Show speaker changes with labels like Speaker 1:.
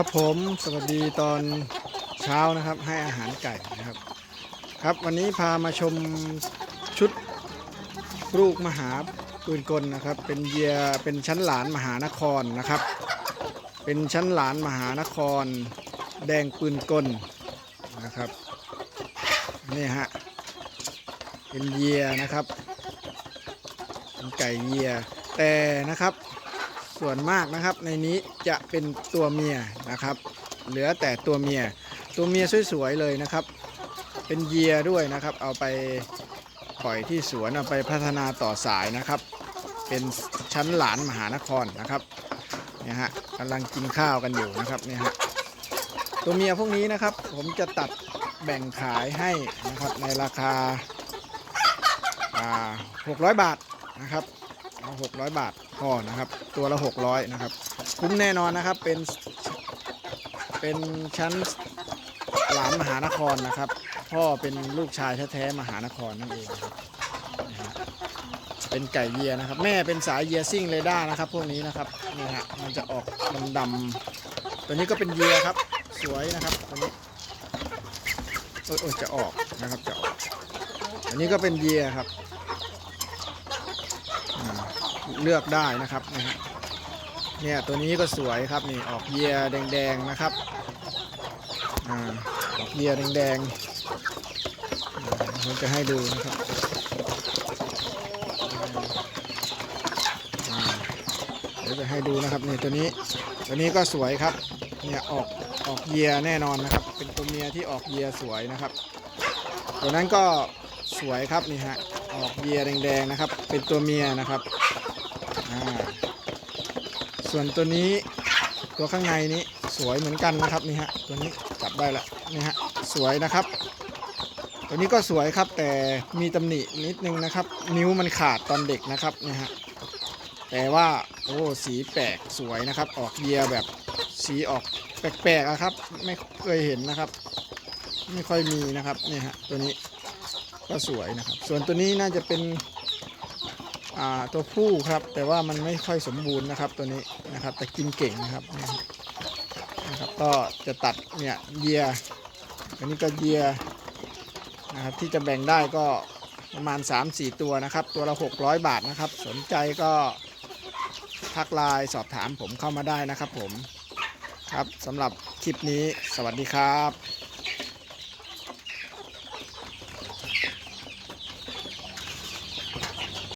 Speaker 1: ครับผมสวัสดีตอนเช้านะครับให้อาหารไก่นะครับ ครับวันนี้พามาชมชุดลูกมหาปืนกลนะครับ เป็นเยียเป็นชั้นหลานมหานครนะครับ เป็นชั้นหลานมหานคร แดงปืนกลนะครับนี่ฮะเป็นเยียนะครับเป็นไก่เยียแต่นะครับ ส่วนมากนะครับในนี้จะเป็นตัวเมียนะครับ เหลือแต่ตัวเมีย ตัวเมียสวยๆเลยนะครับ เป็นเยียด้วยนะครับ เอาไปปล่อยที่สวนเอาไปพัฒนาต่อสายนะครับ เป็นชั้นหลานมหานครนะครับเนี่ยฮะกำลังกินข้าวกันอยู่นะครับเนี่ยฮะตัวเมียพวกนี้นะครับ ผมจะตัดแบ่งขายให้นะครับในราคาอ่า600 บาทนะครับ เอา600บาทพอนะครับ ตัวละ600นะครับ คุ้มแน่นอนนะครับเป็นเป็นชั้นหลานมหานครนะครับ พ่อเป็นลูกชายแท้ๆมหานครนั่นเองครับเป็นไก่เยียนะครับ แม่เป็นสายเยียซิ่งเรดานะครับ พวกนี้นะครับนี่ฮะมันจะออกดำๆตัวนี้ก็เป็นเยียครับ สวยนะครับตัวนี้โอ้ยจะออกนะครับจะออก อันนี้ก็เป็นเยียครับ เลือกได้นะครับนะฮะเนี่ยตัวนี้ก็สวยครับนี่ออกเยียแดงๆนะครับอ่าออกเยียแดงๆผมจะให้ดูนะครับเดี๋ยวจะให้ดูนะครับนี่ตัวนี้ตัวนี้ก็สวยครับเนี่ยออกออกเยียแน่นอนนะครับ เป็นตัวเมียที่ออกเยียสวยนะครับ ตัวนั้นก็สวยครับนี่ฮะออกเยียแดงๆนะครับ เป็นตัวเมียนะครับ ส่วนตัวนี้ตัวข้างในนี้สวยเหมือนกันนะครับนี่ฮะตัวนี้จับได้ละนี่ฮะสวยนะครับ ตัวนี้ก็สวยครับแต่มีตำหนินิดนึงนะครับ นิ้วมันขาดตอนเด็กนะครับนี่ฮะแต่ว่าโอ้สีแปลกสวยนะครับ ออกเยียแบบสีออกแปลกๆอะครับ ไม่เคยเห็นนะครับ ไม่ค่อยมีนะครับนี่ฮะตัวนี้ก็สวยนะครับ ส่วนตัวนี้น่าจะเป็น ตัวผู้ครับ แต่ว่ามันไม่ค่อยสมบูรณ์นะครับตัวนี้นะครับ แต่กินเก่งนะครับนะครับก็จะตัดเนี่ยเยียอันนี้ก็เยียนะครับที่จะแบ่งได้ก็ประมาณ 3-4 ตัวนะครับ ตัวละ 600 บาทนะครับ สนใจก็ทักไลน์สอบถามผมเข้ามาได้นะครับผมครับสำหรับคลิปนี้สวัสดีครับ